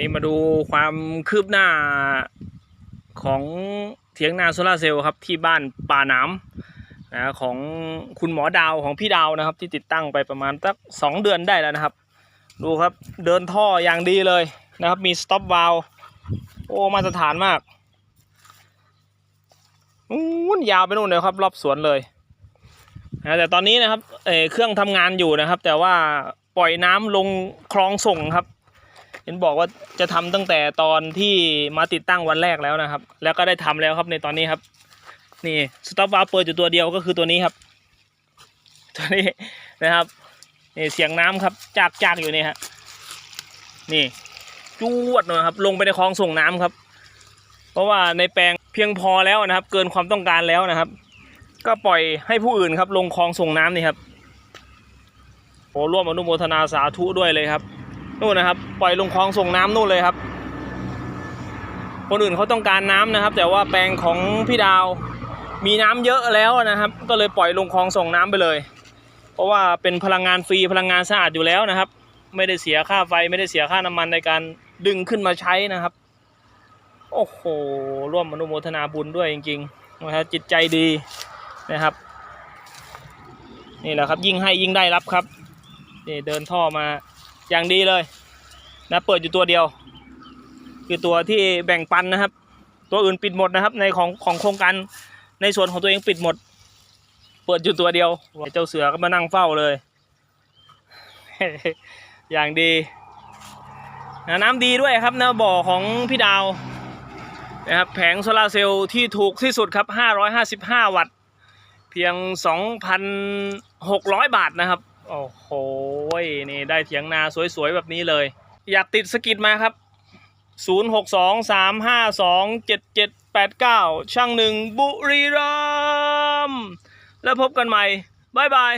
นี้มาดูความคืบหน้าของเถียงนาโซลาร์เซลล์ครับที่บ้านป่าน้ำนะของคุณหมอดาวของพี่ดาวนะครับ ที่ติดตั้งไปประมาณสักสองเดือนได้แล้วนะครับ ดูครับเดินท่ออย่างดีเลยนะครับ มีสต็อปวาลโอ้มาตรฐานมากนู้นยาวไปนู่นเลยครับ รอบสวนเลยนะแต่ตอนนี้นะครับเเครื่องทำงานอยู่นะครับ แต่ว่าปล่อยน้ำลงคลองส่งครับ เห็นบอกว่าจะทำตั้งแต่ตอนที่มาติดตั้งวันแรกแล้วนะครับ แล้วก็ได้ทำแล้วครับในตอนนี้ครับ นี่สต็อปวาล์วเปิดอยู่ตัวเดียวก็คือตัวนี้ครับ ตัวนี้นะครับนี่เสียงน้ำครับจากจากอยู่นี่ฮะนี่จวดเลยครับ ลงไปในคลองส่งน้ำครับ เพราะว่าในแปลงเพียงพอแล้วนะครับ เกินความต้องการแล้วนะครับ ก็ปล่อยให้ผู้อื่นครับ ลงคลองส่งน้ำนี่ครับโอ้ร่วมอนุโมทนาสาธุด้วยเลยครับ นู่นนะครับ ปล่อยลงคลองส่งน้ำนู่นเลยครับ คนอื่นเขาต้องการน้ำนะครับ แต่ว่าแปลงของพี่ดาวมีน้ำเยอะแล้วนะครับ ก็เลยปล่อยลงคลองส่งน้ำไปเลย เพราะว่าเป็นพลังงานฟรีพลังงานสะอาดอยู่แล้วนะครับ ไม่ได้เสียค่าไฟไม่ได้เสียค่าน้ำมันในการดึงขึ้นมาใช้นะครับ โอ้โหร่วมอนุโมทนาบุญด้วยจริงๆนะครับจิตใจดีนะครับ นี่แหละครับยิ่งให้ยิ่งได้รับครับนี่เดินท่อมา อย่างดีเลยนะเปิดอยู่ตัวเดียว คือตัวที่แบ่งปันนะครับ ตัวอื่นปิดหมดนะครับ ในของของโครงการในส่วนของตัวเองปิดหมด เปิดอยู่ตัวเดียวเจ้าเสือก็มานั่งเฝ้าเลย อย่างดีนะน้ำดีด้วยครับนะบ่อของพี่ดาวนะครับแผงโซลาเซลล์ที่ถูกที่สุดครับ 555 วัตต์ เพียง 2,600 บาทนะครับ โอ้โห นี่ได้เถียงนาสวยๆแบบนี้เลย อยากติดสกิดมาครับ 0623527789 ช่างหนึ่งบุรีรัมย์แล้วพบกันใหม่ บ๊ายบาย